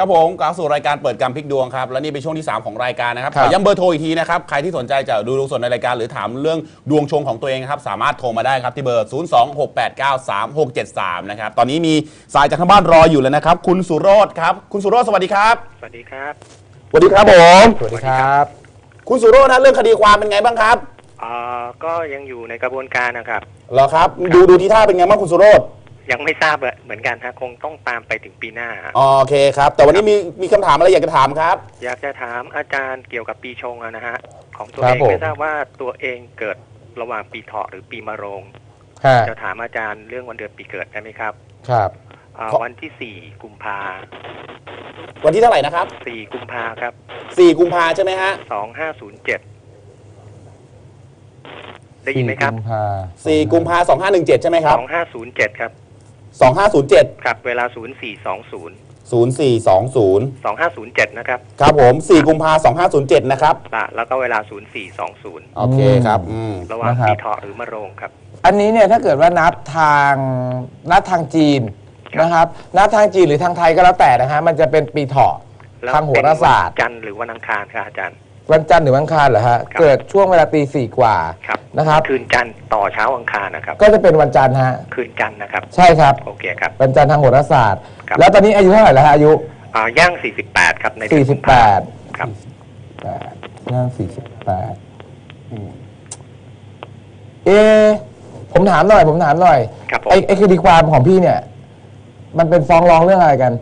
ครับผมกลับสู่รายการเปิดกรรมพลิกดวงครับ และนี่เป็นช่วงที่ 3 ของรายการนะครับครัขบอย้ำเบอร์โทรอีกทีนะครับ ใครที่สนใจจะดูดวงสดในรายการหรือถามเรื่องดวงชงของตัวเองครับ สามารถโทรมาได้ครับ ที่เบอร์ 026893673 นะครับ ตอนนี้มีสายจากทางบ้านรออยู่เลยนะครับ คุณสุโรธครับ คุณสุโรธสวัสดีครับ สวัสดีครับ สวัสดีครับผม สวัสดีครับ คุณสุโรธนะเรื่องคดีความเป็นไงบ้างครับอ่าก็ยังอยู่ในกระบวนการนะครับเหรอครับ ดูดูที่ท่าเป็นไงบ้างคุณสุโรธ ยังไม่ทราบเหมือนกันฮะคงต้องตามไปถึงปีหน้า โอเคครับ แต่วันนี้มีมีคำถามอะไรอยากจะถามครับ อยากจะถามอาจารย์เกี่ยวกับปีชงอะนะฮะ ของตัวครับเองผม ไม่ทราบว่าตัวเองเกิดระหว่างปีเถาะหรือปีมะโรง ฮะจะถามอาจารย์เรื่องวันเดือนปีเกิดได้ไหมครับครับ อ่าครับวันที่สี่กุมภาวันที่เท่าไหร่นะครับ สี่กุมภาครับ4 กุมภาใช่ไหมฮะสองห้าศูนย์เจ็ดได้ยินไหมครับสี่กุมภา4กุมภา2517 ใช่ไหมคสรับ องห้าศูนย์เจ็ดครับ 2507 ครับเวลาศูนย์สี่สองศูนย์0420สองห้าศูนย์เจ็ดนะครับครับผม 4 กุมภา2507 นะครับ อะแล้วก็เวลาศูนย์สี่สองศูนย์โอเคครับอืมระหว่างปีเถาะหรือมะโรงครับ อันนี้เนี่ยถ้าเกิดว่านับทางนับทางจีนครับนะครับนับทางจีนหรือทางไทยก็แล้วแต่นะฮะมันจะเป็นปีเถาะแล้วทางโหราศาสตร์ เป็นวันจันทร์หรือวันอังคารครับอาจารย์ วันจันทร์หรือวันอังคารเหรอฮะ ครับ เกิดช่วงเวลาตีสี่กว่า ครับนะครับ คืนจันทร์ต่อเช้าอังคารนะครับ ก็จะเป็นวันจันทร์ฮะ คืนจันทร์นะครับ ใช่ครับ โอเคครับ วันจันทร์ทางโหราศาสตร์ ครับ แล้วตอนนี้อายุเท่าไหร่แล้วฮะอายุ อ่าย่าง 48 ครับในเดือนกุมภา48 ครับ แปดย่างสี่สิบแปดเอะผมถามหน่อย ผมถามหน่อย ครับผม ไอ้ไอ้คดีความของพี่เนี่ย มันเป็นฟ้องร้องเรื่องอะไรกัน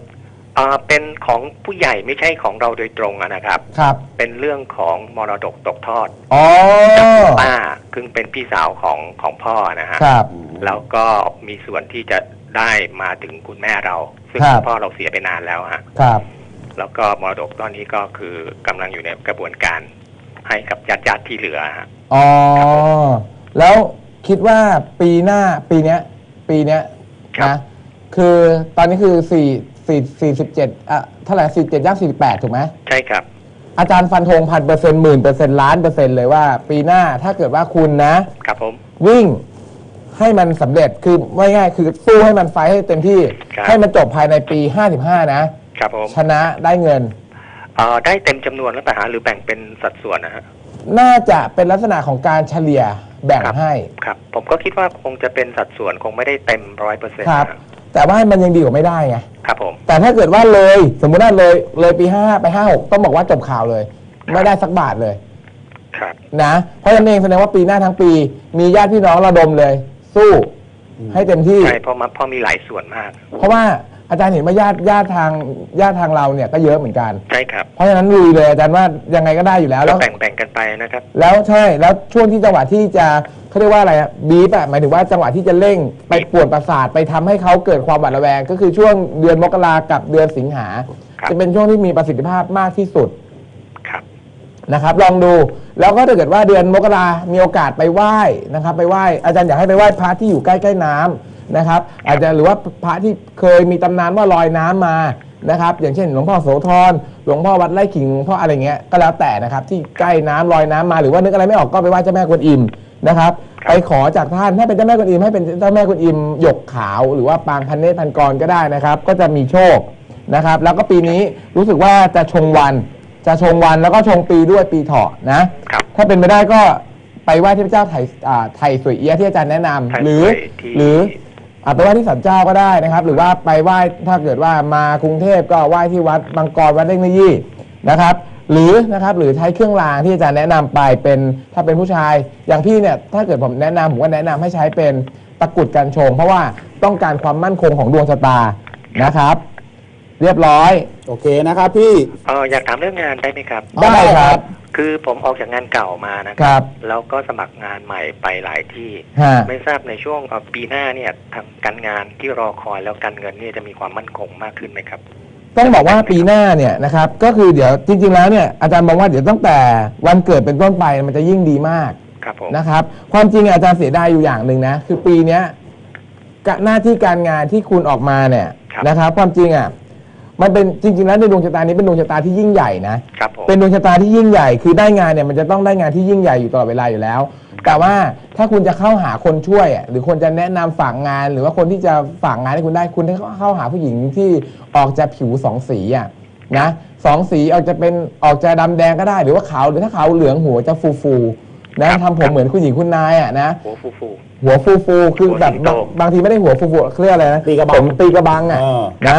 อ่าเป็นของผู้ใหญ่ไม่ใช่ของเราโดยตรงอะนะครับ ครับ เป็นเรื่องของมรดกตกทอดอ๋อป้าซึ่งเป็นพี่สาวของของพ่อนะฮะครับ แล้วก็มีส่วนที่จะได้มาถึงคุณแม่เรา ซึ่งครับคุณพ่อเราเสียไปนานแล้วฮะ ครับ แล้วก็มรดกตอนนี้ก็คือกำลังอยู่ในกระบวนการให้กับญาติญาติๆที่เหลือฮะ อ๋อ แล้วคิดว่าปีหน้าปีเนี้ย ปีเนี้ยครับ นะ คือตอนนี้คือสี่ สี่สี่สิบเจ็ดอะเท่าไหร่สี่เจ็ดย่างสี่แปดถูกไหมใช่ครับ อาจารย์ฟันธงพันเปอร์เซ็นต์หมื่นเปอร์เซ็นต์ล้านเปอร์เซ็นต์เลยว่า ปีหน้าถ้าเกิดว่าคุณนะ ครับผม วิ่งให้มันสำเร็จคือไม่ง่ายคือสู้ให้มันไฟท์ให้เต็มที่ ครับ ให้มันจบภายในปี 55 นะ ครับผมชนะได้เงิน เอ่อได้เต็มจำนวนแล้วแต่หาหรือแบ่งเป็นสัดส่วนนะฮะ น่าจะเป็นลักษณะของการเฉลี่ยแบ่งครับ ให้ ครับ ผมก็คิดว่าคงจะเป็นสัดส่วนคงไม่ได้เต็มร้อยเปอร์เซ็นต์ครับ แต่ว่ามันยังดีกว่าไม่ได้ไงครับผม แต่ถ้าเกิดว่าเลย สมมุติว่าเลยเลยปี55ไป56ต้องบอกว่าจบข่าวเลย ไม่ได้สักบาทเลยครับนะเพราะฉะนั้นเองแสดงว่าปีหน้าทั้งปี มีญาติพี่น้องระดมเลย สู้ ให้เต็มที่ใช่เพราะมันเพราะมีหลายส่วนมาก เพราะว่า อาจารย์เห็นว่าญาติญาติทางญาติทางเราเนี่ยก็เยอะเหมือนกัน ใช่ครับ เพราะฉะนั้นลุยเลยอาจารย์ว่ายังไงก็ได้อยู่แล้วก็แล้ว แบ่งแบ่งกันไปนะครับ แล้วใช่แล้วช่วงที่จังหวะที่จะเขาเรียกว่าอะไรอะบีบอะหมายถึงว่าจังหวะที่จะเร่งไปป่วนประสาทไปทำให้เขาเกิดความหวาดระแวง ก็คือช่วงเดือนมกรากับเดือนสิงหา ครับ จะเป็นช่วงที่มีประสิทธิภาพมากที่สุดครับ นะครับ ลองดูแล้วก็ถ้าเกิดว่าเดือนมกรามีโอกาสไปไหว้นะครับ ไปไหว้อาจารย์อยากให้ไปไหว้พระที่อยู่ใกล้ๆน้ำ นะครับ อาจจะหรือว่าพระที่เคยมีตำนานว่าลอยน้ำมานะครับ อย่างเช่นหลวงพ่อโสธรหลวงพ่อวัดไร่ขิงหลวงพ่ออะไรเงี้ยก็แล้วแต่นะครับ ที่ใกล้น้ำลอยน้ำมาหรือว่านึกอะไรไม่ออกก็ไปไหว้เจ้าแม่กวนอิมนะครับครับ ไปขอจากท่านถ้าเป็นเจ้าแม่กวนอิมให้เป็นเจ้าแม่กวนอิมหยกขาวหรือว่าปางพันเนตรพันกรก็ได้นะครับ ก็จะมีโชคนะครับ แล้วก็ปีนี้รู้สึกว่าจะชงวันจะชงวันแล้วก็ชงปีด้วยปีเถาะนะครับ ถ้าเป็นไปได้ก็ไปไหว้เทพเจ้าไทยอ่าไทยสวยเอี้ยะที่อาจารย์แนะนำไทยหรือสวยที่ หรือ อาไปไหว้ที่สันเจ้าก็ได้นะครับ หรือว่าไปไหว้ถ้าเกิดว่ามากรุงเทพก็ไหว้ที่วัดบางกรวัดเล่งนยี่นะครับ หรือนะครับหรือใช้เครื่องรางที่อาจารย์แนะนำไปเป็นถ้าเป็นผู้ชาย อย่างพี่เนี่ยถ้าเกิดผมแนะนำผมก็แนะนำให้ใช้เป็นตะกรุดกันชง เพราะว่าต้องการความมั่นคงของดวงชะตานะครับ เรียบร้อยโอเคนะครับพี่ เอออยากถามเรื่องงานได้ไหมครับ ได้ครับ คือผมออกจากงานเก่ามานะคครับรับ แล้วก็สมัครงานใหม่ไปหลายที่ ฮะ ไม่ทราบในช่วงเอ่อปีหน้าเนี่ยทางการงานที่รอคอยแล้วการเงินเนี่ยจะมีความมั่นคงมากขึ้นไหมครับ ต้องบอกว่าปีหน้าเนี่ยนะครับก็คือเดี๋ยวจริง ๆ แล้วเนี่ยอาจารย์มองว่าเดี๋ยวตั้งแต่วันเกิดเป็นต้นไปมันจะยิ่งดีมากครับผมนะครับ ความจริงอาจารย์เสียดายอยู่อย่างหนึ่งนะคือปีเนี้ยกะหน้าที่การงานที่คุณออกมาเนี่ยนะครับ ความจริงอะ มันเป็นจริงๆแล้วในดวงชะตานี้เป็นดวงชะตาที่ยิ่งใหญ่นะ ครับผม เป็นดวงชะตาที่ยิ่งใหญ่ คือได้งานเนี่ยมันจะต้องได้งานที่ยิ่งใหญ่อยู่ตลอดเวลาอยู่แล้ว แต่ว่าถ้าคุณจะเข้าหาคนช่วยอะหรือคนจะแนะนำฝากงาน หรือว่าคนที่จะฝากงานให้คุณได้คุณต้องเข้าหาผู้หญิงที่ออกจะผิวสองสีอะนะสองสีออกจะเป็นออกจะดำแดงก็ได้ หรือว่าขาวหรือถ้าขาวเหลืองหัวจะฟูฟูๆนะครับ ทำผมเหมือนคุณหญิงคุณนายอะนะ หัวฟูฟู หัวฟูฟูๆคือแบบหัวสิงโต บางบางทีไม่ได้หัวฟูฟูเขาเรียกอะไรนะตีกระบังผมตีกระบังอะเออ นะ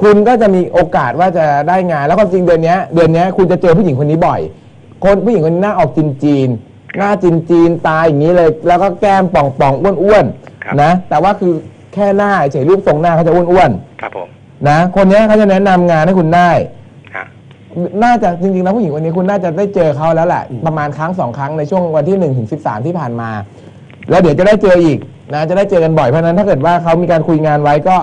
คุณก็จะมีโอกาสว่าจะได้งาน แล้วความจริงเดือนเนี้ยเดือนเนี้ยคุณจะเจอผู้หญิงคนนี้บ่อย คนผู้หญิงคนนี้หน้าออกจีนจีนๆหน้าจีนจีนๆตาอย่างนี้เลย แล้วก็แก้มป่องป่องๆอ้วนครับ ๆนะ แต่ว่าคือแค่หน้าเฉยรูปทรงหน้าเขาจะอ้วนครับผมๆนะ คนเนี้ยเขาจะแนะนำงานให้คุณได้ ฮะ น่าจะจริงๆแล้วผู้หญิงคนนี้คุณน่าจะได้เจอเขาแล้วแหละประมาณครั้งสองครั้งในช่วงวันที่1นถึงสิที่ผ่านมา แล้วเดี๋ยวจะได้เจออีกนะจะได้เจอกันบ่อยเพราะฉะนั้นถ้าเกิดว่าเขามีการคุยงานไว้ก็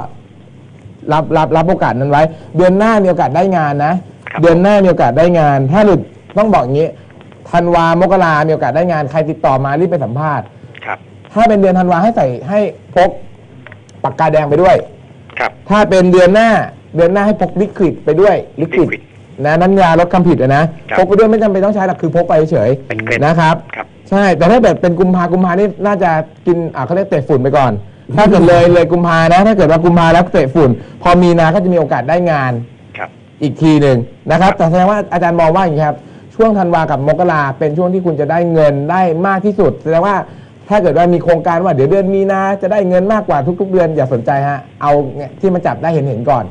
รับรับรับโอกาสนั้นไว้ เดือนหน้ามีโอกาสได้งานนะ ครับ เดือนหน้ามีโอกาสได้งาน ถ้าหลุดต้องบอกอย่างนี้ธันวามกรามีโอกาสได้งานใครติดต่อมารีบไปสัมภาษณ์ ครับ ถ้าเป็นเดือนธันวาให้ใส่ให้พกปากกาแดงไปด้วย ครับ ถ้าเป็นเดือนหน้าเดือนหน้าให้พกลิควิดไปด้วยลิควิด Liquid นะน้ำยาลดคำผิดอะนะครับพกไปด้วยไม่จำเป็นต้องใช้หรอกคือพกไปเฉยเป็นเกล็ด นะครับ ครับ ใช่ แต่ถ้าแบบเป็นกุมภากุมภานี่น่าจะกินอ่าเขาเรียกเตะฝุ่นไปก่อน ถ้าเกิดเลยเลยกุมภานะ ถ้าเกิดว่ากุมภาแล้วเตะฝุ่น พอมีนาก็จะมีโอกาสได้งานครับ อีกทีหนึ่งนะครับ แต่แสดงว่าอาจารย์มองว่าอย่างนี้ครับ ช่วงธันวากับมกราเป็นช่วงที่คุณจะได้เงินได้มากที่สุดแสดงว่าถ้าเกิดว่ามีโครงการว่าเดี๋ยวเดือนมีนาจะได้เงินมากกว่าทุก ๆ เดือนอย่าสนใจฮะเอาเนี่ยที่มาจับได้เห็นเห็นๆก่อน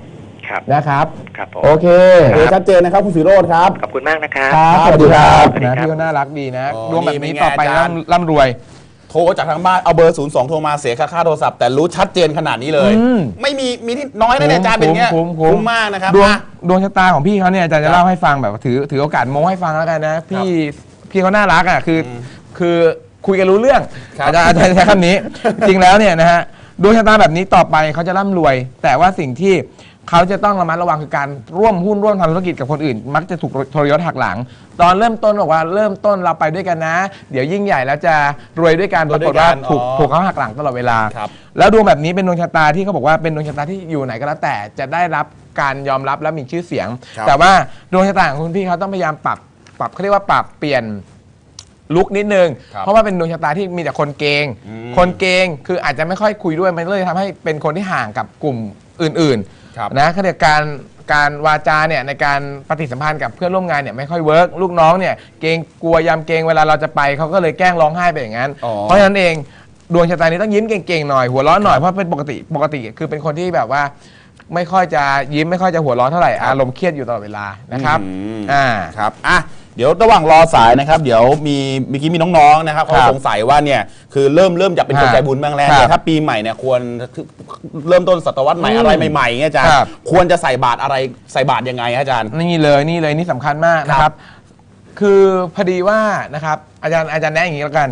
ครับ นะครับ ครับผม โอเคโอเคชัดเจนนะครับคุณสีโรดครับ ขอบคุณมากนะครับ ครับ สวัสดีครับนะพี่ก็น่ารักดีนะอ๋อดวงแบบนี้นี่เป็นไงต่อไปอาจารย์ ร่ำร่ำรวย โทรจากทางบ้านเอาเบอร์ 02 โทรมาเสียค่าค่าโทรศัพท์แต่รู้ชัดเจนขนาดนี้เลย อืม ไม่มีมีที่น้อยนะเนี่ยอาจารย์เป็นอย่างเงี้ยคุ้มคุ้มคุ้มมากนะครับดวงอะ ดวงชะตาของพี่เขาเนี่ยอาจารย์ครัจะบเล่าให้ฟังแบบถือถือโอกาสโม้ให้ฟังแล้วกันนะพี่พี่เขาน่ารักอะคืออมคือคุยกันรู้เรื่องครับอาจารย์อาจารย์ใช้คำนี้ จริงแล้วเนี่ยนะฮะดวงชะตาแบบนี้ต่อไปเขาจะร่ำรวย แต่ว่าสิ่งที่ เขาจะต้องระมัดระวังคือการร่วมหุ้นร่วมทำธุรกิจกับคนอื่น มักจะถูกทรยศหักหลัง ตอนเริ่มต้นบอกว่าเริ่มต้นเราไปด้วยกันนะ เดี๋ยวยิ่งใหญ่แล้วจะรวยด้วยกันรปวยราด้กวฏยกัว่านถูกอ๋อถูกเขาหักหลังตลอดเวลา ครับ แล้วดวงแบบนี้เป็นดวงชะตาที่เขาบอกว่าเป็นดวงชะตาที่อยู่ไหนก็แล้วแต่จะได้รับการยอมรับและมีชื่อเสียง ครับ แต่ว่าดวงชะตาของคุณพี่เขาต้องพยายามปรับปรับเขาเรียกว่าปรับเปลี่ยนลุกนิดนึง ครับเพราะว่าเป็นดวงชะตาที่มีแต่คนเกง อืม คนเกงคืออาจจะไม่ค่อยคุยด้วยมันเลยทำให้เป็นคนที่ห่างกับกลุ่มอื่น ครับๆนะเขาเรียกการการวาจาเนี่ยในการปฏิสัมพันธ์กับเพื่อนร่วมงานเนี่ยไม่ค่อยเวิร์กลูกน้องเนี่ยเกรงกลัวยำเกรงเวลาเราจะไปเขาก็เลยแกล้งร้องไห้ไปอย่างนั้น อ๋อ เพราะฉะนั้นเองดวงชะตานี้ต้องยิ้มเก่งๆหน่อยหัวเร้อนหน่อยเพราะเป็นปกติปกติคือเป็นคนที่แบบว่า ไม่ค่อยจะยิ้มไม่ค่อยจะหัวเร้อนเท่าไหร่อารมณ์เครียดอยู่ตลอดเวลานะครับอืมอ่า ครับอะ เดี๋ยวระหว่างรอสายนะครับ เดี๋ยวมีเมื่อกี้มีน้องๆนะครับเขาครับสงสัยว่าเนี่ยคือเริ่มเริ่มจะเป็นคนครับใจบุญบ้างแล้วครับเนี่ยถ้าปีใหม่เนี่ยควรเริ่มต้นศตวรรษใหม่อืมอะไรใหม่ๆเงี้ยอาจารย์ครับ ควรจะใส่บาตรอะไรใส่บาตรยังไงฮะอาจารย์ นี่เลยนี่เลยนี่สำคัญมากนะคครัรับบคือพอดีว่านะครับอาจารย์อาจารย์แนะอย่างนี้แล้วกัน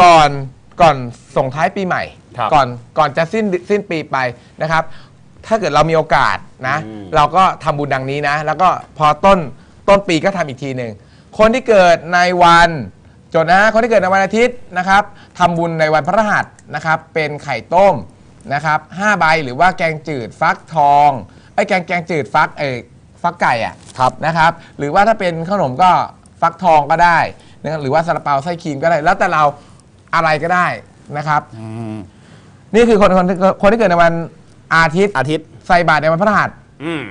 ก่อนก่อนส่งท้ายปีใหม่ ครับก่อนก่อนจะสิ้นสิ้นปีไปนะครับ ถ้าเกิดเรามีโอกาสนะ อืม เราก็ทำบุญดังนี้นะ แล้วก็พอต้นต้นปีก็ทำอีกทีหนึ่ง คนที่เกิดในวันจดนะคนที่เกิดในวันอาทิตย์นะครับทำบุญในวันพระรหัสนะครับ เป็นไข่ต้มนะครับห้าใบหรือว่าแกงจืดฟักทองไอ้ยแกงแกงจืดฟักเออฟักไก่อะครับนะครับ หรือว่าถ้าเป็นขนมก็ฟักทองก็ได้นะครับหรือว่าซาลาเปาไส้ครีมก็ได้ แล้วแต่เราอะไรก็ได้นะครับอืมนี่คือคนคนที่คนที่เกิดในวันอาทิตย์อาทิตย์ใส่บาตรในวันพฤหัสอืม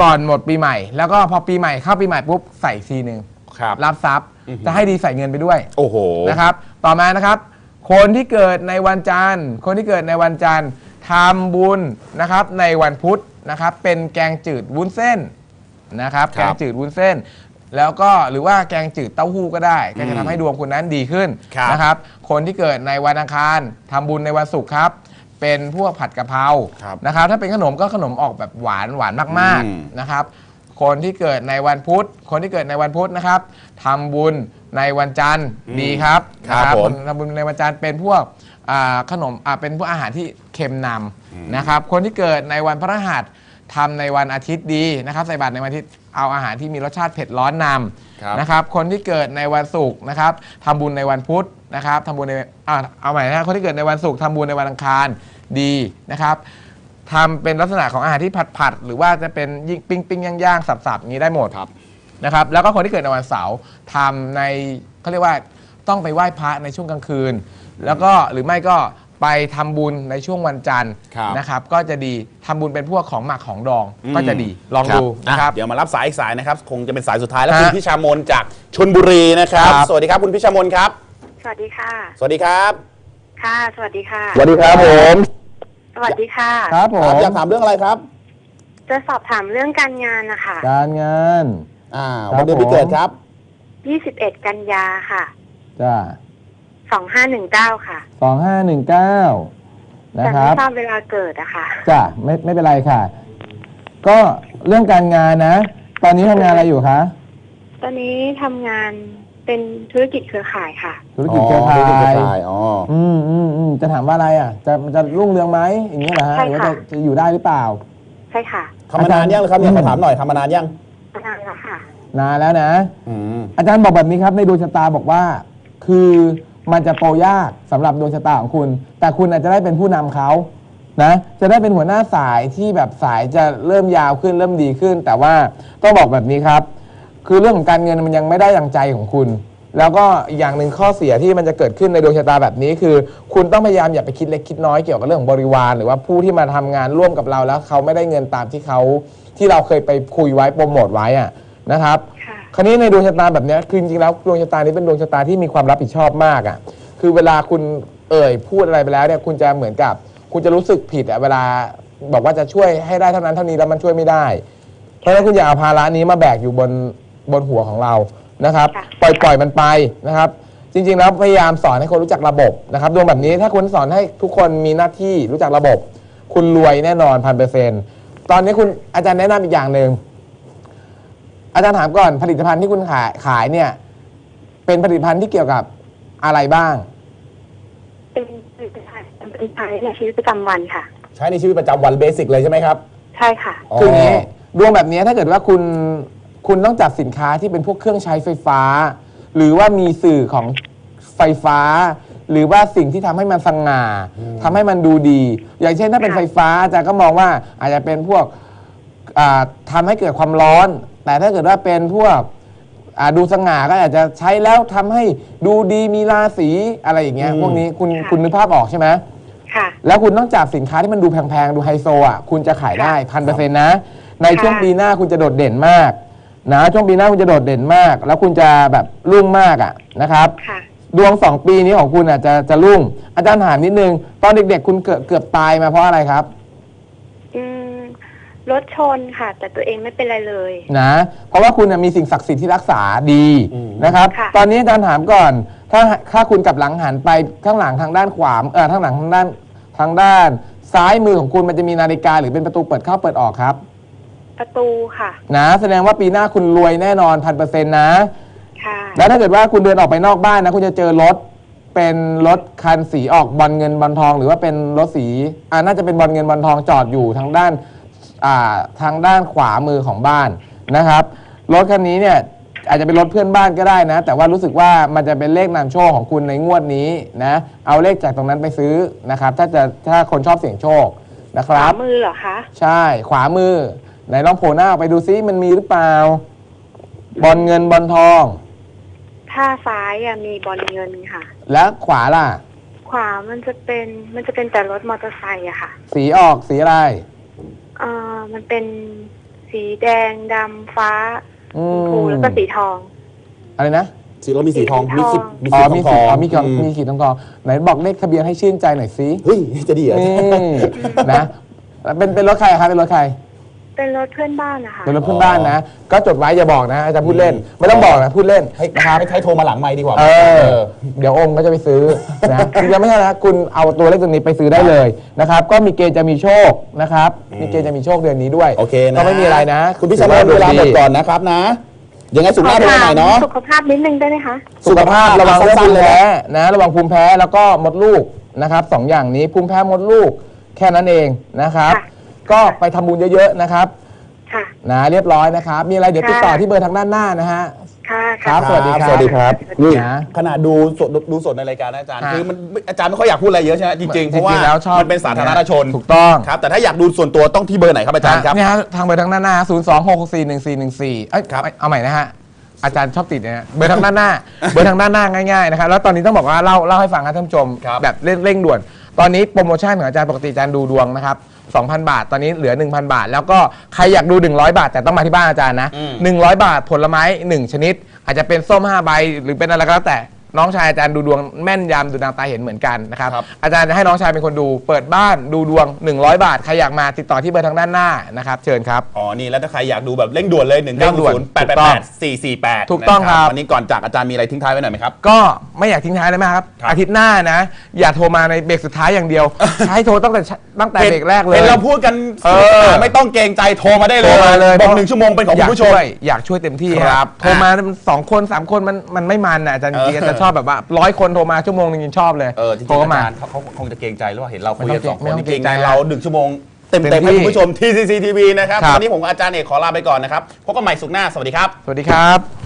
ก่อนหมดปีใหม่ แล้วก็พอปีใหม่เข้าปีใหม่ปุ๊บใส่ทีหนึ่ง ครับรับทรัพย์อือหือจะให้ดีใส่เงินไปด้วยโอ้โห นะครับ ต่อมานะครับ คนที่เกิดในวันจันทร์ คนที่เกิดในวันจันทร์ทำบุญนะครับในวันพุธนะครับ เป็นแกงจืดวุ้นเส้นนะครับคแกรับงจืดวุ้นเส้น แล้วก็หรือว่าแกงจืดเต้าหู้ก็ได้ก็อืจะมทำให้ดวงคุณนั้นดีขึ้นครับ นะครับ คนที่เกิดในวันอังคารทำบุญในวันศุกร์ครับ เป็นพวกผัดกะเพรา ครับนะครับถ้าเป็นขนมก็ขนมออกแบบหวานหวานมากอืม ๆนะครับ คนที่เกิดในวันพุธ คนที่เกิดในวันพุธนะครับทำบุญในวันจันทร์อืมดีครับครับนะผมนทำบุญในวันจันทร์เป็นพวกอ่าขนมอ่าเป็นพวกอาหารที่เค็มนำนะครับ คนที่เกิดในวันพฤหัสทำในวันอาทิตย์ดีนะครับ ใส่บาตรในวันอาทิตย์เอาอาหารที่มีรสชาติเผ็ดร้อนนครับำนะครับ คนที่เกิดในวันศุกร์นะครับทำบุญในวันพุธนะครับทำบุญในอ่าเอาใหม่นะคนที่เกิดในวันศุกร์ทำบุญในวันอังคารดีนะครับ ทำเป็นลักษณะของอาหารที่ผัดผัดๆหรือว่าจะเป็นยิ่งปิ้งปิ้งย่างย่างสับสับๆอย่างนี้ได้หมดครับนะครับ แล้วก็คนที่เกิดในวันเสาร์ทำในเขาเรียกว่าต้องไปไหว้พระในช่วงกลางคืน แล้วก็หรือไม่ก็ไปทำบุญในช่วงวันจันทร์ครับนะครับ ก็จะดีทำบุญเป็นพวกของหมักของดองอืม ก็จะดีลองครับดูนะครับอ่เดี๋ยวมารับสายอีกสายนะครับ คงจะเป็นสายสุดท้ายแล้วฮะคุณพิชามนจากชนบุรีนะครับ ครับ สวัสดีครับคุณพิชามนครับ สวัสดีค่ะ สวัสดีครับ ค่ะ สวัสดีค่ะ สวัสดีครับผม สวัสดีค่ะ ครับผครับมอยากถามเรื่องอะไรครับ จะสอบถามเรื่องการงานนะคะการงาน อ่าครับวันเดือนปีผม เกิดครับ 21 กันยาค่ะ จ้า2519 ค่ะสองห้าหนึ่งเก้านะแต่คไม่รับทราบเวลาเกิดอะค่ะ จ้ะไม่ไม่เป็นไรค่ะ ก็เรื่องการงานนะ ตอนนี้ทำงานอะไรอยู่คะตอนนี้ทำงาน เป็นธุรกิจเครือข่ายค่ะ ธุรกิจเครือข่าธุรกิจเครือข่ยายอ๋ออืมอืมอืมจะถามว่าอะไรอะ จะจะรุ่งเรืองไหมอย่างนี้เหรอฮะใช่หรือว่าค่ะ จะจะอยู่ได้หรือเปล่า ใช่ค่ะทำมานานยังเลยครับเนี่ยขอถามหน่อยทำมานานยังนานแล้วค่ะ นานแล้วนะ อืม อาจารย์บอกแบบนี้ครับในดวงชะตาบอกว่า คือมันจะโปรยากสำหรับดวงชะตาของคุณ แต่คุณอาจจะได้เป็นผู้นำเขานะจะได้เป็นหัวหน้าสายที่แบบสายจะเริ่มยาวขึ้นเริ่มดีขึ้น แต่ว่าต้องบอกแบบนี้ครับ คือเรื่องของการเงินมันยังไม่ได้ดังใจของคุณ แล้วก็อีกอย่างหนึ่งข้อเสียที่มันจะเกิดขึ้นในดวงชะตาแบบนี้ คือ คุณต้องพยายามอย่าไปคิดเล็กคิดน้อยเกี่ยวกับเรื่องของบริวาร หรือว่าผู้ที่มาทำงานร่วมกับเราแล้วเขาไม่ได้เงินตามที่เขาที่เราเคยไปคุยไว้โปรโมทไว้อะนะครับ ค่ะ คราวนี้ในดวงชะตาแบบเนี้ยคือจริงๆแล้วดวงชะตานี้เป็นดวงชะตาที่มีความรับผิดชอบมากอะ่ะคือเวลาคุณเอ่ยพูดอะไรไปแล้วเนี่ยคุณจะเหมือนกับ คุณจะรู้สึกผิดอะ่ะเวลาบอกว่าจะช่วยให้ได้เท่านั้นเท่านี้แล้วมันช่วยไม่ได้ เพราะฉะนั้นคุณอย่าเอาภาระนี้มาแบกอยู่บน บนหัวของเรานะครับค่ะ ปล่อยปล่อยมันไปนะครับ จริงๆแล้วพยายามสอนให้คนรู้จักระบบนะครับดวงแบบนี้ถ้าคุณสอนให้ทุกคนมีหน้าที่รู้จักระบบ คุณรวยแน่นอนพันเปอร์เซ็นต์ตอนนี้คุณอาจารย์แนะนำอีกอย่างหนึ่งอาจารย์ถามก่อนผลิตภัณฑ์ที่คุณขายขายเนี่ยเป็นผลิตภัณฑ์ที่เกี่ยวกับอะไรบ้าง เป็นผลิตภัณฑ์เป็นใช้ในชีวิตประจำวันค่ะ ใช้ในชีวิตประจำวันเบสิกเลยใช่ไหมครับ ใช่ค่ะ คืออย่างนี้ดวงแบบนี้ถ้าเกิดว่าคุณ คุณต้องจัดสินค้าที่เป็นพวกเครื่องใช้ไฟฟ้า หรือว่ามีสื่อของไฟฟ้า หรือว่าสิ่งที่ทำให้มันสง่าทำให้มันดูดี อย่างเช่นถ้าเป็นค่ะไฟฟ้าอาจารย์ก็มองว่าอาจจะเป็นพวกอ่าทำาให้เกิดความร้อน แต่ถ้าเกิดว่าเป็นพวกอ่าดูสง่าก็อาจจะใช้แล้วทำให้ดูดีมีราศีอะไรอย่างเงี้ยอืมพวกนี้คุณค่ะคุณนึกภาพออกใช่ไหม ค่ะ แล้วคุณต้องจับสินค้าที่มันดูแพงๆ ดูไฮโซอะ คุณจะขายได้พันเปอร์เซ็นต์นะ ในช่วงค่ะปีหน้าคุณจะโดดเด่นมาก นะช่วงปีหน้าคุณจะโดดเด่นมาก แล้วคุณจะแบบรุ่งมากอะนะครับค่ะ ดวงสองปีนี้ของคุณอะจะจะรุ่ง อาจารย์ถามนิดนึง ตอนเด็กๆ คุณเกือบเกือบตายมาเพราะอะไรครับ อืมรถชนค่ะ แต่ตัวเองไม่เป็นไรเลย นะเพราะว่าคุณน่ะมีสิ่งศักดิ์สิทธิ์ที่รักษาดีอืม นะครับ ค่ะ ตอนนี้อาจารย์ถามก่อน ถ้าถ้าคุณกลับหลังหันไปข้างหลังทางด้านขวาเออทางหลังทางด้านทางด้าน ซ้ายมือของคุณมันจะมีนาฬิกาหรือเป็นประตูเปิดเข้าเปิดออกครับ ประตูค่ะ นะ แสดงว่าปีหน้าคุณรวยแน่นอนพันเปอร์เซ็นต์นะ ค่ะ แล้วถ้าเกิดว่าคุณเดินออกไปนอกบ้านนะ คุณจะเจอรถเป็นรถคันสีออกบอลเงินบอลทอง หรือว่าเป็นรถสีอ่าน่าจะเป็นบอลเงินบอลทองจอดอยู่ทางด้านอ่าทางด้านขวามือของบ้านนะครับรถคันนี้เนี่ยอาจจะเป็นรถเพื่อนบ้านก็ได้นะ แต่ว่ารู้สึกว่ามันจะเป็นเลขนำโชคของคุณในงวดนี้นะ เอาเลขจากตรงนั้นไปซื้อนะครับ ถ้าจะถ้าคนชอบเสี่ยงโชคนะคขวารับมือเหรอคะ ใช่ขวามือ ไหนลองโผล่หน้าออกไปดูซิมันมีหรือเปล่า บอลเงินบอลทอง ถ้าซ้ายอะมีบอลเงินค่ะ แล้วขวาล่ะ ขวามันจะเป็นมันจะเป็นแต่รถมอเตอร์ไซค์อะค่ะ สีออกสีอะไร เอ่อมันเป็นสีแดงดำฟ้าอืชมมพูแล้วก็สีทอง อะไรนะสีรถมีสีทอง มีสีมีอ๋สีอทมีองสีทองอ๋อมีขีดอืมีขีดทองทองไหนบอกเลขทะเบียนให้ชื่นใจหน่อยสิเฮ้ย จะดีเหรอ นี่นะแล้วเป็นเป็นรถใครครับเป็นรถใคร เป็นรถเพื่อนบ้านนะคะ เป็นรถเพื่อนบ้านนะ ก็จดไว้อย่าบอกนะอาจารย์พูดเล่น ไม่ต้องบอกนะพูดเล่น ให้ให้ให้โทรมาหลังไมค์ดีกว่า เออ เดี๋ยวองค์ก็จะไปซื้อนะจริงๆไม่ใช่นะคุณเอาตัวเลขตัวนี้ไปซื้อได้เลยนะครับ ก็มีเกณฑ์จะมีโชคนะครับ มีเกณฑ์จะมีโชคเดือนนี้ด้วย โอเคนะก็ไม่มีอะไรนะ คุณพี่ชมนเวลาหมดก่อนนะครับนะยังไงสุขหน้าเป็นวันใหม่เนาะ สุขภาพนิดนึงได้ไหมคะ สุขภาพระวังเรื่องสั้ภูนๆมิเลยแพ้นะนะ ระวังภูมิแพ้แล้วก็มดลูกนะครับสองอย่างนี้ภูมิแพ้มดลูกแค่นั้นเองนะครับค่ะ ก็ไปทำบุญเยอะๆนะครับค่ะ นะเรียบร้อยนะครับ มีอะไรเดี๋ยวติดต่อที่เบอร์ทางด้านหน้านะฮะ ค่ะครับสวัสดีครับ สวัสดีครับ นี่ นะขนาดดูสดดูสดในรายการนะอาจารย์ฮะคือมันอาจารย์ไม่ค่อยอยากพูดอะไรเยอะใช่ไหมจริงๆ เพราะว่าจงๆแล้วชอบมันเป็นสาธารณชนถูกต้อง ครับแต่ถ้าอยากดูส่วนตัวต้องที่เบอร์ไหนครับอาจารย์ครับ เนี่ยฮะทางเบอร์ทางด้านหน้า 0 2 6 4 1 4 1 4เอ้ยครับ เอาใหม่นะฮะ อาจารย์ชอบติดนะฮะเบอร์ทางด้านหน้า เบอร์ทางด้านหน้าง่ายๆนะครับ แล้วตอนนี้ต้องบอกว่าเล่าเล่าให้ฟังครับท่านผู้ชม ครับแบบเร่งเร่งด่วน ตอนนี้โปรโมชั่นของอาจารย์ปกติอาจารย์ดูดวงนะครับ 2,000 บาท ตอนนี้เหลือ 1,000 บาท แล้วก็ใครอยากดู 100 บาท แต่ต้องมาที่บ้านอาจารย์นะอืม100 บาทผลไม้ 1 ชนิด อาจจะเป็นส้ม5ใบหรือเป็นอะไรก็แล้วแต่ น้องชายอาจารย์ดูดวงแม่นยำดูดวงตาเห็นเหมือนกันนะครับ ครับ อาจารย์จะให้น้องชายเป็นคนดู เปิดบ้านดูดวง 100 บาท ใครอยากมาติดต่อที่เบอร์ทางด้านหน้านะครับ เชิญครับ อ๋อ นี่แล้วถ้าใครอยากดูแบบเร่งด่วนเลย1 9เร่งด่วน0 8ถูกต้อง8 8 4 4 8ถูกต้องครับ วันนี้ก่อนจากอาจารย์มีอะไรทิ้งท้ายไว้หน่อยไหมครับ ก็ไม่อยากทิ้งท้ายเลยมากครับ ครับ อาทิตย์หน้านะ อย่าโทรมาในเบรกสุดท้ายอย่างเดียว ให้โทรตั้งแต่ตั้งแต่เบรกแรกเลยห็นเราพูดกันเออไม่ต้องเกรงใจโทรมาได้เลยโทรมาเลยบอกหนึ่งชั่วโมงเป็นของคุณผู้ชมยากช่วยอยากช่วยเต็มที่ครับ โทรมาสองคนสามคนมันมันไม่มันอะอาจารย์เออจริงๆอาจารย์ชอบแบบว่าร้อยคนโทรมาชั่วโมงนึงยังชอบเลยเออจริงโทรๆอามา จารย์เขาเขาคงจะเกรงใจหรือว่าเห็นเราคุยกันสองคไม่นต้องจริงเกรงใจๆเราหนึ่งชั่วโมงเต็มเต็เต็มมที่ให้คุณผู้ชมที่ CCTV นะครับครับ วันนี้ผมกับอาจารย์เอกขอลาไปก่อนนะครับพบกันใหม่สุขหน้าสวัสดีครับ สวัสดีครับ